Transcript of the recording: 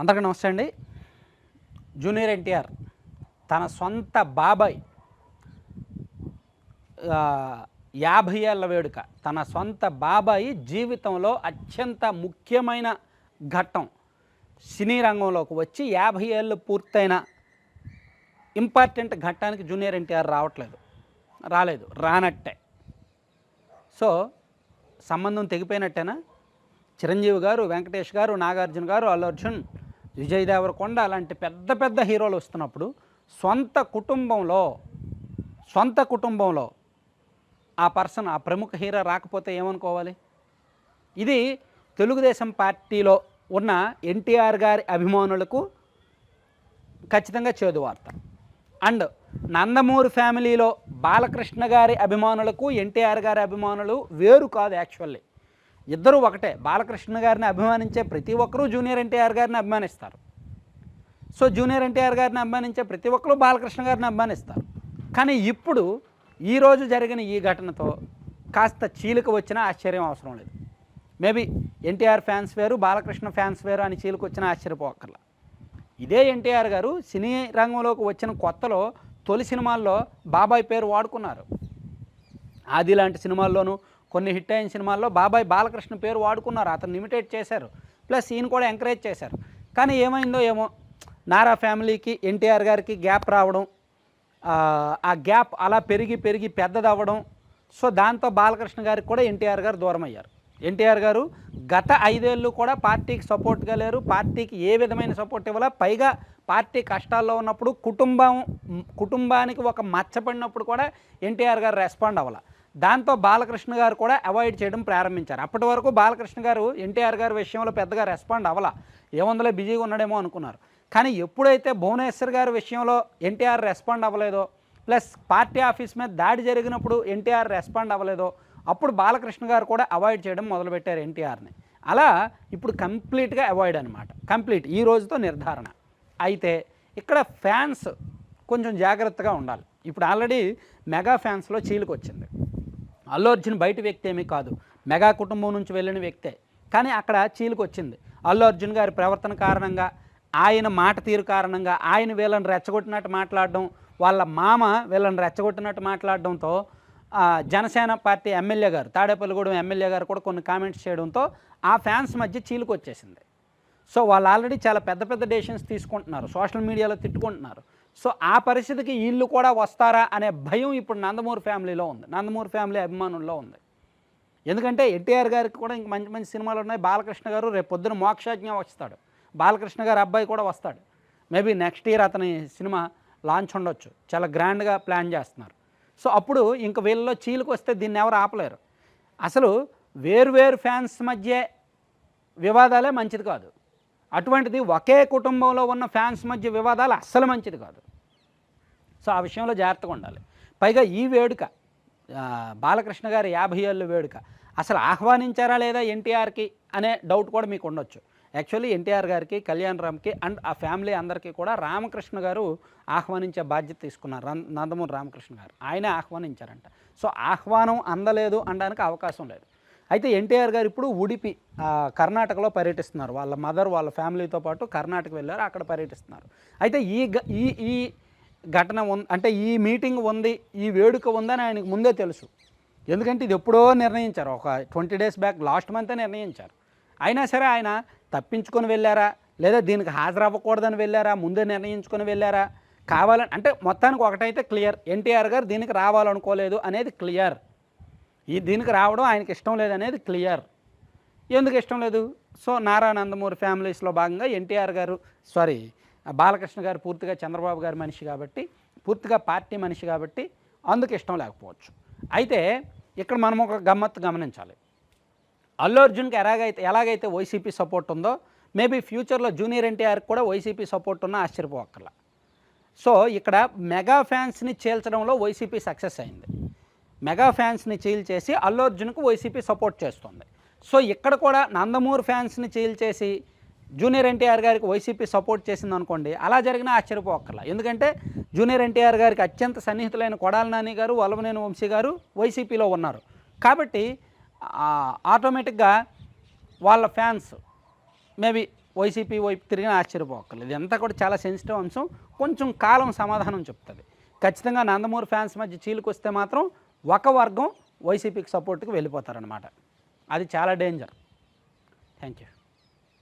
అందరికీ నమస్తే అండి. జూనియర్ ఎన్టీఆర్ తన సొంత బాబాయ్ యాభై ఏళ్ళ వేడుక. తన సొంత బాబాయి జీవితంలో అత్యంత ముఖ్యమైన ఘట్టం సినీ రంగంలోకి వచ్చి యాభై ఏళ్ళు పూర్తయిన ఇంపార్టెంట్ ఘట్టానికి జూనియర్ ఎన్టీఆర్ రావట్లేదు. రాలేదు రానట్టే. సో సంబంధం తెగిపోయినట్టేనా? చిరంజీవి గారు వెంకటేష్ గారు నాగార్జున గారు అల్లు అర్జున్ విజయ్ దేవరకొండ అలాంటి పెద్ద పెద్ద హీరోలు వస్తున్నప్పుడు సొంత కుటుంబంలో సొంత కుటుంబంలో ఆ పర్సన్ ఆ ప్రముఖ హీరో రాకపోతే ఏమనుకోవాలి? ఇది తెలుగుదేశం పార్టీలో ఉన్న ఎన్టీఆర్ గారి అభిమానులకు ఖచ్చితంగా చేదు వార్త. అండ్ నందమూరి ఫ్యామిలీలో బాలకృష్ణ గారి అభిమానులకు ఎన్టీఆర్ గారి అభిమానులు వేరు కాదు యాక్చువల్లీ. ఇద్దరూ ఒకటే. బాలకృష్ణ గారిని అభిమానించే ప్రతి ఒక్కరూ జూనియర్ ఎన్టీఆర్ గారిని అభిమానిస్తారు. సో జూనియర్ ఎన్టీఆర్ గారిని అభిమానించే ప్రతి ఒక్కరూ బాలకృష్ణ గారిని అభిమానిస్తారు. కానీ ఇప్పుడు ఈరోజు జరిగిన ఈ ఘటనతో కాస్త చీలిక వచ్చినా ఆశ్చర్యం అవసరం లేదు. మేబీ ఎన్టీఆర్ ఫ్యాన్స్ వేరు బాలకృష్ణ ఫ్యాన్స్ వేరు అని చీలిక వచ్చినా ఆశ్చర్యపోకర్లా ఇదే ఎన్టీఆర్ గారు సినీ రంగంలోకి వచ్చిన కొత్తలో తొలి సినిమాల్లో బాబాయ్ పేరు వాడుకున్నారు. ఆది లాంటి సినిమాల్లోనూ కొన్ని హిట్ అయిన సినిమాల్లో బాబాయ్ బాలకృష్ణ పేరు వాడుకున్నారు. అతను ఇమిటేట్ చేశారు. ప్లస్ ఈయన కూడా ఎంకరేజ్ చేశారు. కానీ ఏమైందో ఏమో నారా ఫ్యామిలీకి ఎన్టీఆర్ గారికి గ్యాప్ రావడం ఆ, గ్యాప్ అలా పెరిగి పెరిగి పెద్దదవ్వడం. సో దాంతో బాలకృష్ణ గారికి కూడా ఎన్టీఆర్ గారు దూరం అయ్యారు. ఎన్టీఆర్ గారు గత ఐదేళ్ళు కూడా పార్టీకి సపోర్ట్గా లేరు. పార్టీకి ఏ విధమైన సపోర్ట్ ఇవ్వాలా పైగా పార్టీ కష్టాల్లో ఉన్నప్పుడు కుటుంబం కుటుంబానికి ఒక మచ్చపడినప్పుడు కూడా ఎన్టీఆర్ గారు రెస్పాండ్ అవ్వాలి. దాంతో బాలకృష్ణ గారు కూడా అవాయిడ్ చేయడం ప్రారంభించారు. అప్పటి వరకు బాలకృష్ణ గారు ఎన్టీఆర్ గారి విషయంలో పెద్దగా రెస్పాండ్ అవ్వాల. ఏముందలే బిజీగా ఉన్నాడేమో అనుకున్నారు. కానీ ఎప్పుడైతే భువనేశ్వర్ గారి విషయంలో ఎన్టీఆర్ రెస్పాండ్ అవ్వలేదో ప్లస్ పార్టీ ఆఫీస్ మీద దాడి జరిగినప్పుడు ఎన్టీఆర్ రెస్పాండ్ అవ్వలేదో అప్పుడు బాలకృష్ణ గారు కూడా అవాయిడ్ చేయడం మొదలుపెట్టారు ఎన్టీఆర్ని. అలా ఇప్పుడు కంప్లీట్గా అవాయిడ్ అనమాట కంప్లీట్ ఈ రోజుతో నిర్ధారణ. అయితే ఇక్కడ ఫ్యాన్స్ కొంచెం జాగ్రత్తగా ఉండాలి. ఇప్పుడు ఆల్రెడీ మెగా ఫ్యాన్స్లో చీలికొచ్చింది. అల్లు అర్జున్ బయట వ్యక్తి ఏమీ కాదు. మెగా కుటుంబం నుంచి వెళ్ళిన వ్యక్తే. కానీ అక్కడ చీలిక వచ్చింది అల్లు అర్జున్ గారి ప్రవర్తన కారణంగా ఆయన మాట తీరు కారణంగా ఆయన వీళ్ళని రెచ్చగొట్టినట్టు మాట్లాడడం వాళ్ళ మామ వీళ్ళని రెచ్చగొట్టినట్టు మాట్లాడడంతో జనసేన పార్టీ ఎమ్మెల్యే గారు తాడేపల్లిగూడెం ఎమ్మెల్యే గారు కూడా కొన్ని కామెంట్స్ చేయడంతో ఆ ఫ్యాన్స్ మధ్య చీలిక వచ్చేసింది సో వాళ్ళు ఆల్రెడీ చాలా పెద్ద పెద్ద డెసిషన్స్ తీసుకుంటున్నారు. సోషల్ మీడియాలో తిట్టుకుంటున్నారు. సో ఆ పరిస్థితికి వీళ్ళు కూడా వస్తారా అనే భయం ఇప్పుడు నందమూరి ఫ్యామిలీలో ఉంది. నందమూరి ఫ్యామిలీ అభిమానుల్లో ఉంది. ఎందుకంటే ఎన్టీఆర్ గారికి కూడా ఇంక మంచి మంచి సినిమాలు ఉన్నాయి. బాలకృష్ణ గారు రేపు పొద్దున మోక్షాజ్ఞ వస్తాడు. బాలకృష్ణ గారు అబ్బాయి కూడా వస్తాడు. మేబీ నెక్స్ట్ ఇయర్ అతని సినిమా లాంచ్ ఉండొచ్చు. చాలా గ్రాండ్గా ప్లాన్ చేస్తున్నారు. సో అప్పుడు ఇంక వీళ్ళలో చీలికి వస్తే దీన్ని ఎవరు ఆపలేరు. అసలు వేరు ఫ్యాన్స్ మధ్య వివాదాలే మంచిది కాదు. అటువంటిది ఒకే కుటుంబంలో ఉన్న ఫ్యాన్స్ మధ్య వివాదాలు అస్సలు మంచిది కాదు. సో ఆ విషయంలో జాగ్రత్తగా ఉండాలి. పైగా ఈ వేడుక బాలకృష్ణ గారి యాభై ఏళ్ళు వేడుక అసలు ఆహ్వానించారా లేదా ఎన్టీఆర్కి అనే డౌట్ కూడా మీకు ఉండొచ్చు. యాక్చువల్లీ ఎన్టీఆర్ గారికి కళ్యాణ్ రామ్కి అండ్ ఆ ఫ్యామిలీ అందరికీ కూడా రామకృష్ణ గారు ఆహ్వానించే బాధ్యత తీసుకున్నారు రం- నందమూరి రామకృష్ణ గారు. ఆయనే ఆహ్వానించారంట. సో ఆహ్వానం అందలేదు అనడానికి అవకాశం లేదు. అయితే ఎన్టీఆర్ గారు ఇప్పుడు ఉడిపి కర్ణాటకలో పర్యటిస్తున్నారు. వాళ్ళ మదర్ వాళ్ళ ఫ్యామిలీతో పాటు కర్ణాటక వెళ్ళారు అక్కడ పర్యటిస్తున్నారు. అయితే ఈ ఈ ఈ ఘటన ఉంది అంటే ఈ మీటింగ్ ఉంది ఈ వేడుక ఉందని ఆయనకు ముందే తెలుసు. ఎందుకంటే ఇది ఎప్పుడో నిర్ణయించారు. ఒక ట్వంటీ డేస్ బ్యాక్ లాస్ట్ మంతే నిర్ణయించారు. అయినా సరే ఆయన తప్పించుకొని వెళ్ళారా? లేదా దీనికి హాజరవ్వకూడదని వెళ్ళారా? ముందే నిర్ణయించుకొని వెళ్ళారా? కావాలని అంటే మొత్తానికి ఒకటైతే క్లియర్. ఎన్టీఆర్ గారు దీనికి రావాలనుకోలేదు అనేది క్లియర్. ఈ దీనికి రావడం ఆయనకి ఇష్టం లేదనేది క్లియర్. ఎందుకు ఇష్టం లేదు? సో నారా నందమూరి ఫ్యామిలీస్లో భాగంగా ఎన్టీఆర్ గారు సారీ బాలకృష్ణ గారు పూర్తిగా చంద్రబాబు గారి మనిషి కాబట్టి పూర్తిగా పార్టీ మనిషి కాబట్టి అందుకు ఇష్టం లేకపోవచ్చు. అయితే ఇక్కడ మనం ఒక గమ్మత్తు గమనించాలి. అల్లు అర్జున్కి ఎలాగైతే ఎలాగైతే వైసీపీ సపోర్ట్ ఉందో మేబీ ఫ్యూచర్లో జూనియర్ ఎన్టీఆర్కి కూడా వైసీపీ సపోర్ట్ ఉన్నా ఆశ్చర్యపోక్కర్లా సో ఇక్కడ మెగా ఫ్యాన్స్ని చేల్చడంలో వైసీపీ సక్సెస్ అయింది. మెగా ఫ్యాన్స్ని చీల్ చేసి అల్లు అర్జున్కు వైసీపీ సపోర్ట్ చేస్తుంది. సో ఇక్కడ కూడా నందమూరి ఫ్యాన్స్ని చీల్ చేసి జూనియర్ ఎన్టీఆర్ గారికి వైసీపీ సపోర్ట్ చేసింది అనుకోండి అలా జరిగినా ఆశ్చర్యపోక్కర్లా. ఎందుకంటే జూనియర్ ఎన్టీఆర్ గారికి అత్యంత సన్నిహితులైన కొడాల నాని గారు వల్లభనేని వంశీ గారు వైసీపీలో ఉన్నారు. కాబట్టి ఆటోమేటిక్గా వాళ్ళ ఫ్యాన్స్ మేబీ వైసీపీ వైపు తిరిగిన ఆశ్చర్యపోక్కర్లేదు ఇదంతా కూడా చాలా సెన్సిటివ్ అంశం. కొంచెం కాలం సమాధానం చెప్తుంది. ఖచ్చితంగా నందమూరి ఫ్యాన్స్ మధ్య చీలుకొస్తే మాత్రం ఒక వర్గం వైసీపీకి సపోర్ట్కి వెళ్ళిపోతారనమాట అది చాలా డేంజర్. Thank you.